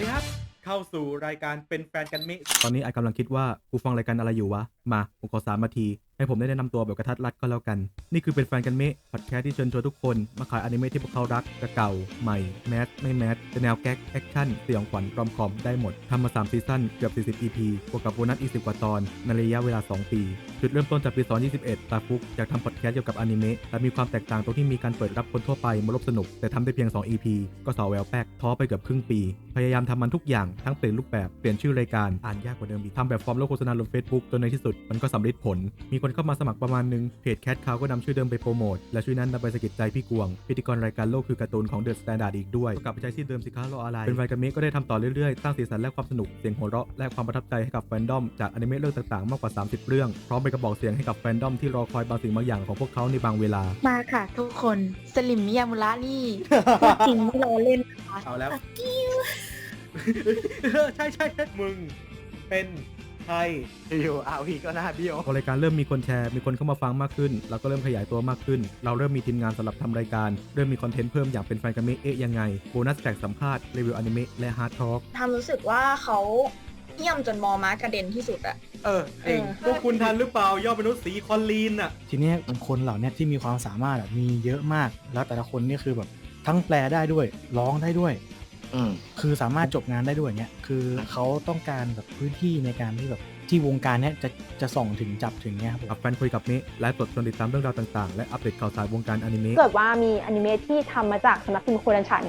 วัสดีครับ เข้าสู่รายการเป็นแฟนกันมิ ตอนนี้ไอ้กำลังคิดว่ากูฟังรายการอะไรอยู่วะมาผมขอสามนาที ให้ผมได้แนะนำตัวแบบกระทัดรัดก็แล้วกัน นี่คือเป็นแฟนกันเมะพอดแคสต์ที่เชิญชวนทุกคน มาขายอนิเมะที่พวกเขารักจะเก่า ใหม่ แมสไม่แมสจะแนวแก๊กแอคชั่นเสียงขวัญรอมคอมได้หมดทำมา3ซีซั่นเกือบ40 EP บวกกับโบนัสอีก10กว่าตอนในระยะเวลา 2 ปีจุดเริ่มต้นจากปี 2021 ตาฟุกอยากทำพอดแคสต์เกี่ยวกับอนิเมะแต่มีความแตกต่างตรงที่มีการเปิดรับคนทั่วไปมาร่วมสนุก แต่ทำได้เพียง 2 EP ก็สอแววแป๊กท้อไปเกือบครึ่งปี พยายามทำมันทุกอย่างทั้งเปลี่ยนรูปแบบเปลี่ยนชื่อรายการอ่านยากกว่าเดิมอีกทำแบบฟอร์มโลโฆษณาลง Facebook จนในที่สุดมันก็สำเร็จผล มีคนเข้ามาสมัครประมาณนึง เพจแคทคาวก็นำชื่อเดิมไปโปรโมท และชื่อนั้นนำไปสะกิดใจพี่กวง พิธีกรรายการโลกคือการ์ตูนของเดอะสแตนดาร์ดอีกด้วย กลับไปใช้ชื่อเดิมสิคะรออะไร เป็นรายการเมะก็ได้ทำต่อเรื่อยๆ สร้างสีสันและความสนุก เสียงหัวเราะ และความประทับใจให้กับแฟนดอมจากอนิเมะเรื่องต่างๆ มากกว่า 30 เรื่อง พร้อมเป็นกระบอกเสียงให้กับแฟนดอมที่รอคอยบางสิ่งบางอย่างของพวกเขาในบางเวลา มาค่ะ ทุกคน สลิมมิยามุระนี่พูดจริงไม่รอเล่นนะคะเอาแล้ว ใช่ใช่ใช่มึงเป็น ใครอยู่อาวีก็น่าเบี้ยว พอรายการเริ่มมีคนแชร์ มีคนเข้ามาฟังมากขึ้น เราก็เริ่มขยายตัวมากขึ้น เราเริ่มมีทีมงานสำหรับทำรายการ เริ่มมีคอนเทนต์เพิ่มอย่างเป็นแฟนกันเมะเอ๊ะยังไง โบนัสแจกสัมภาษณ์ รีวิวอนิเมะ และฮาร์ดทอล์กทำรู้สึกว่าเขาเยี่ยมจนมอม้ากระเด็นที่สุดอะ เออเองเออพวกคุณทันหรือเปล่ายอดมนุษย์สีคอนลีนอะ ทีเนี้ยคนเหล่าเนี้ยที่มีความสามารถอะมีเยอะมาก แล้วแต่ละคนนี่คือแบบทั้งแปลได้ด้วย ร้องได้ด้วย อืม คือสามารถจบงานได้ด้วยเนี้ย คือเขาต้องการแบบพื้นที่ในการที่แบบที่วงการเนี้ยจะจะส่องถึงจับถึงเนี้ยครับผมกับแฟนคุยกับเมะไลฟ์สดชวนติดตามเรื่องราวต่างๆ และอัปเดตข่าวสารวงการอนิเมะ เกิดว่ามีอนิเมะที่ทำมาจากสำนักพิมพ์โคดันชัน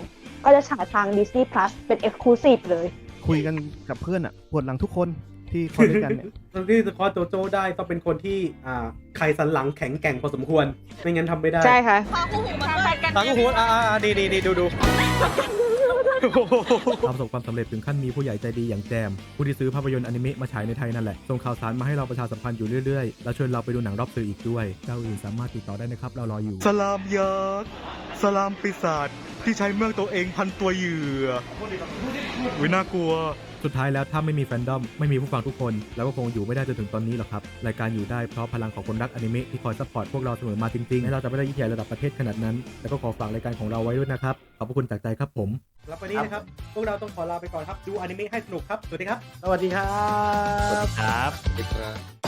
ก็จะฉายทาง Disney Plus เป็น Exclusive เลย คุยกันกับเพื่อนอะปวดหลังทุกคนที่เข้าด้วยกันเนี่ยตอนที่สกอตโจโจได้ต้องเป็นคนที่อ่าไขสันหลังแข็งแกร่งพอสมควร ไม่งั้นทำไม่ได้ใช่ค่ะ หลังหูอ่าอ่าดีดีดีดูดู ประสบความสำเร็จถึงขั้นมีผู้ใหญ่ใจดีอย่างแจม ผู้ที่ซื้อภาพยนตร์อนิเมะมาฉายในไทยนั่นแหละ ส่งข่าวสารมาให้เราประชาสัมพันธ์อยู่เรื่อยๆ และชวนเราไปดูหนังรอบสื่ออีกด้วยเจ้าอื่นสามารถติดต่อได้นะครับเรารออยู่ สลามยักษ์สลามปีศาจ ที่ใช้เมือกตัวเองพันตัวเหยื่อวิน่ากลัว สุดท้ายแล้วถ้าไม่มีแฟนดอม ไม่มีผู้ฟังทุกคนแล้วก็คงอยู่ไม่ได้จนถึงตอนนี้หรอกครับ รายการอยู่ได้เพราะพลังของคนรักอนิเมะที่คอยซัพพอร์ตพวกเราเสมอมาจริงๆให้เราจะไม่ได้ยิ่งใหญ่ระดับประเทศขนาดนั้นแล้วก็ขอฝากรายการของเราไว้ด้วยนะครับ ขอบพระคุณจากใจครับผมแล้ววันนี้นะครับ พวกเราต้องขอลาไปก่อนครับ ดูอนิเมะให้สนุกครับ สวัสดีครับ สวัสดีครับครับ